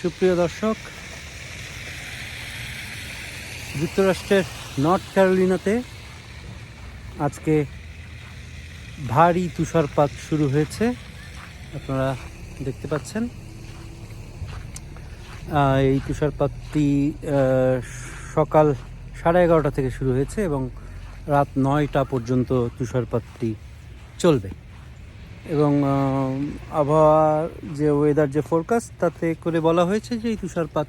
সুপ্রিয় দর্শক, যুক্তরাষ্ট্রের নর্থ ক্যারোলিনাতে আজকে ভারী তুষারপাত শুরু হয়েছে। আপনারা দেখতে পাচ্ছেন এই তুষারপাতটি সকাল সাড়ে এগারোটা থেকে শুরু হয়েছে এবং রাত নয়টা পর্যন্ত তুষারপাতটি চলবে। এবং আবহাওয়ার যে ওয়েদার যে ফোরকাস্ট তাতে করে বলা হয়েছে যে এই তুষারপাত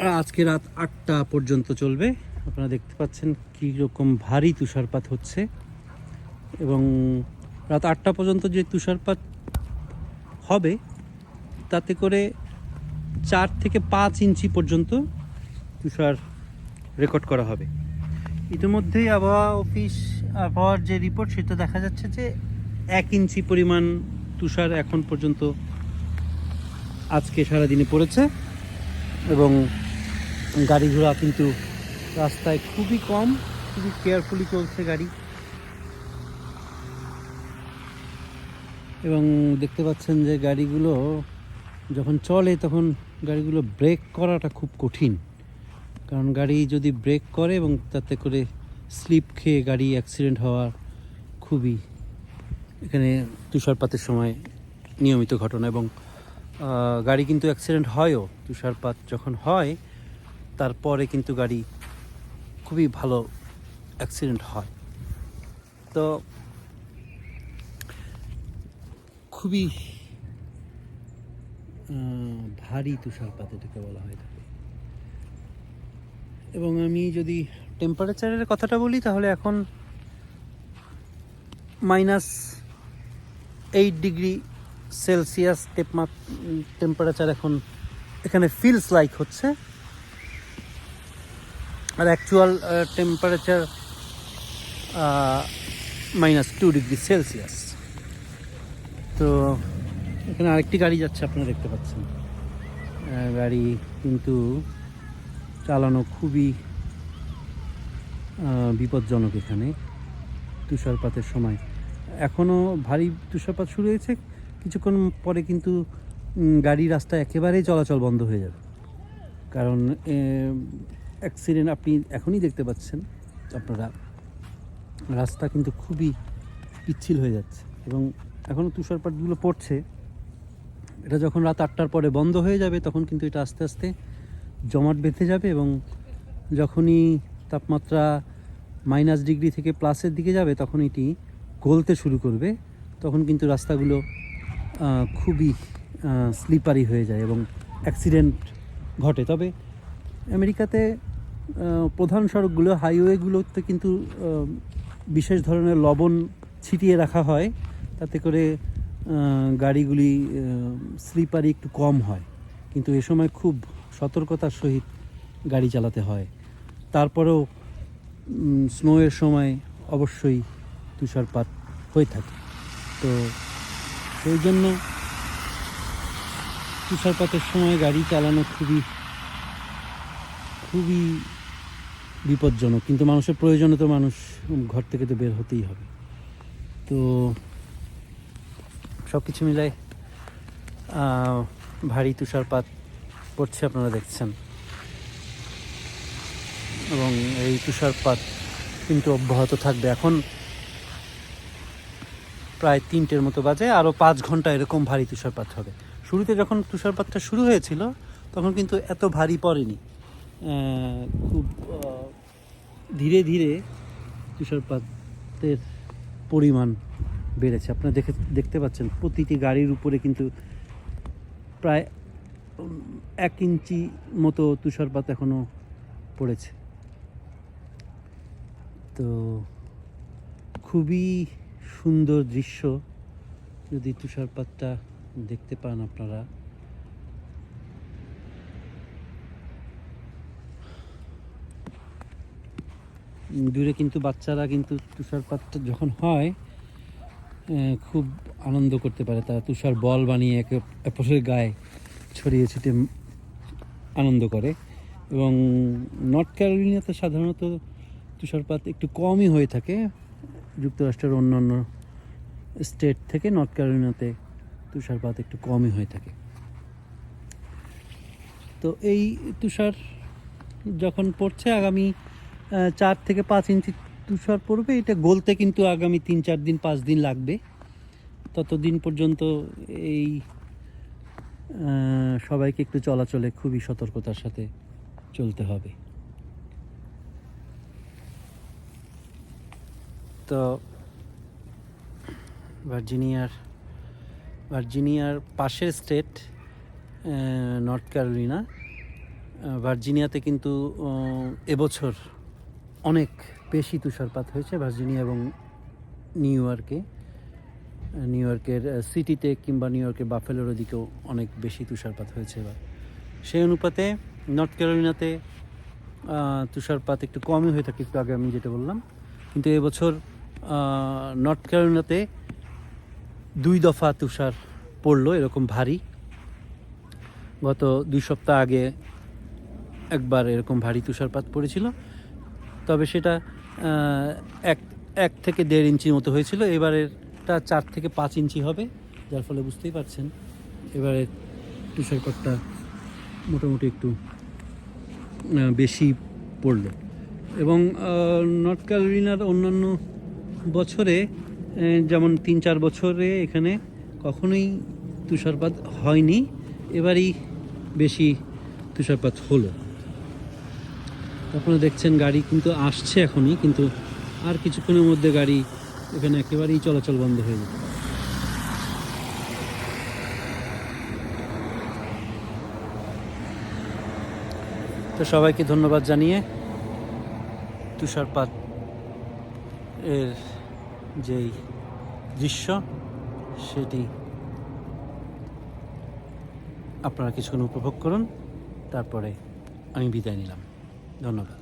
আজকে রাত আটটা পর্যন্ত চলবে। আপনারা দেখতে পাচ্ছেন কী রকম ভারী তুষারপাত হচ্ছে। এবং রাত আটটা পর্যন্ত যে তুষারপাত হবে, তাতে করে চার থেকে পাঁচ ইঞ্চি পর্যন্ত তুষার রেকর্ড করা হবে। ইতিমধ্যেই আবহাওয়া অফিস আবহাওয়ার যে রিপোর্ট সেটা দেখা যাচ্ছে যে এক ইঞ্চি পরিমাণ তুষার এখন পর্যন্ত আজকে সারাদিনে পড়েছে এবং গাড়ি ঘোড়া কিন্তু রাস্তায় খুবই কম, খুবই কেয়ারফুলি চলছে গাড়ি। এবং দেখতে পাচ্ছেন যে গাড়িগুলো যখন চলে তখন গাড়িগুলো ব্রেক করাটা খুব কঠিন। কারণ গাড়ি যদি ব্রেক করে এবং তাতে করে স্লিপ খেয়ে গাড়ি অ্যাক্সিডেন্ট হওয়ার খুবই এখানে তুষারপাতের সময় নিয়মিত ঘটনা এবং গাড়ি কিন্তু অ্যাক্সিডেন্ট হয়ও। তুষারপাত যখন হয়, তারপরে কিন্তু গাড়ি খুবই ভালো অ্যাক্সিডেন্ট হয়। তো খুবই ভারী তুষারপাত এটাকে বলা হয় এবং আমি যদি টেম্পারেচারের কথাটা বলি, তাহলে এখন minus eight degree Celsius temperature এখন এখানে ফিলস লাইক হচ্ছে। আর actual temperature minus two degree Celsius তো এখানে আরেকটি গাড়ি যাচ্ছে, আপনারা দেখতে পাচ্ছেন। গাড়ি কিন্তু চালানো খুবই বিপজ্জনক এখানে তুষারপাতের সময়। এখনও ভারী তুষারপাত শুরু হয়েছে, কিছুক্ষণ পরে কিন্তু গাড়ি রাস্তা একেবারেই চলাচল বন্ধ হয়ে যাবে। কারণ অ্যাক্সিডেন্ট আপনি এখনই দেখতে পাচ্ছেন, আপনারা, রাস্তা কিন্তু খুবই পিচ্ছিল হয়ে যাচ্ছে এবং এখনও তুষারপাতগুলো পড়ছে। এটা যখন রাত আটটার পরে বন্ধ হয়ে যাবে, তখন কিন্তু এটা আস্তে আস্তে জমাট বেঁধে যাবে এবং যখনই তাপমাত্রা মাইনাস ডিগ্রি থেকে প্লাসের দিকে যাবে, তখন এটি গলতে শুরু করবে। তখন কিন্তু রাস্তাগুলো খুবই স্লিপারি হয়ে যায় এবং অ্যাক্সিডেন্ট ঘটে। তবে আমেরিকাতে প্রধান সড়কগুলো হাইওয়েগুলোতে কিন্তু বিশেষ ধরনের লবণ ছিটিয়ে রাখা হয়। তাতে করে গাড়িগুলি স্লিপারি একটু কম হয়। কিন্তু এ সময় খুব সতর্কতার সহিত গাড়ি চালাতে হয়। তারপরেও স্নোয়ের সময় অবশ্যই তুষারপাত হয়ে থাকে। তো সেই জন্য তুষারপাতের সময় গাড়ি চালানো খুবই খুবই বিপজ্জনক। কিন্তু মানুষের প্রয়োজনে তো মানুষ ঘর থেকে তো বের হতেই হবে। তো সব কিছু মিলায় ভারী তুষারপাত পড়ছে আপনারা দেখছেন। এবং এই তুষারপাত কিন্তু অব্যাহত থাকবে। এখন প্রায় তিনটের মতো বাজে, আরও পাঁচ ঘণ্টা এরকম ভারী তুষারপাত হবে। শুরুতে যখন তুষারপাতটা শুরু হয়েছিল, তখন কিন্তু এত ভারী পড়েনি। খুব ধীরে ধীরে তুষারপাতের পরিমাণ বেড়েছে। আপনারা দেখে, দেখতে পাচ্ছেন, প্রতিটি গাড়ির উপরে কিন্তু প্রায় এক ইঞ্চি মতো তুষারপাত এখনও পড়েছে। তো খুবই সুন্দর দৃশ্য যদি তুষারপাতটা দেখতে পান আপনারা। দূরে কিন্তু বাচ্চারা কিন্তু তুষারপাতটা যখন হয় খুব আনন্দ করতে পারে তারা তুষার বল বানিয়ে একে অপরের গায়ে ছড়িয়ে ছিটিয়ে আনন্দ করে। এবং নর্থ ক্যারোলিনাতে সাধারণত তুষারপাত একটু কমই হয়ে থাকে। যুক্তরাষ্ট্রের অন্যান্য স্টেট থেকে নর্থ ক্যারোলিনাতে তুষারপাত একটু কমই হয়ে থাকে। তো এই তুষার যখন পড়ছে, আগামী চার থেকে পাঁচ ইঞ্চি তুষার পড়বে। এটা গলতে কিন্তু আগামী তিন চার দিন, পাঁচ দিন লাগবে। ততদিন পর্যন্ত এই সবাইকে একটু চলাচলে খুবই সতর্কতার সাথে চলতে হবে। তো ভার্জিনিয়ার ভার্জিনিয়ার পাশের স্টেট নর্থ ক্যারোলিনা। ভার্জিনিয়াতে কিন্তু এবছর অনেক বেশি তুষারপাত হয়েছে ভার্জিনিয়া এবং নিউ ইয়র্কে। নিউ ইয়র্কের সিটিতে কিংবা নিউ ইয়র্কের বাফেলোর ওদিকেও অনেক বেশি তুষারপাত হয়েছে এবার। সেই অনুপাতে নর্থ ক্যারোলিনাতে তুষারপাত একটু কমই হয়ে থাকে, একটু আগে আমি যেটা বললাম। কিন্তু এবছর নর্থ ক্যারোলিনাতে দুই দফা তুষার পড়ল, এরকম ভারী। গত দুই সপ্তাহ আগে একবার এরকম ভারী তুষারপাত পড়েছিল। তবে সেটা এক এক থেকে দেড় ইঞ্চির মতো হয়েছিল। এবারেরটা চার থেকে পাঁচ ইঞ্চি হবে, যার ফলে বুঝতেই পারছেন। এবারে তুষারপাতটা মোটামুটি একটু বেশি পড়ল। এবং নর্থ ক্যারোলিনার অন্যান্য বছরে যেমন তিন চার বছরে এখানে কখনোই তুষারপাত হয়নি, এবারই বেশি তুষারপাত হলো। আপনারা দেখছেন গাড়ি কিন্তু আসছে এখনই, কিন্তু আর কিছুক্ষণের মধ্যে গাড়ি এখানে একেবারেই চলাচল বন্ধ হয়ে যাবে তো সবাইকে ধন্যবাদ জানিয়ে তুষারপাত এর যেই দৃশ্য, সেটি আপনারা কিছুক্ষণ উপভোগ করুন, তারপরে আমি বিদায় নিলাম। ধন্যবাদ।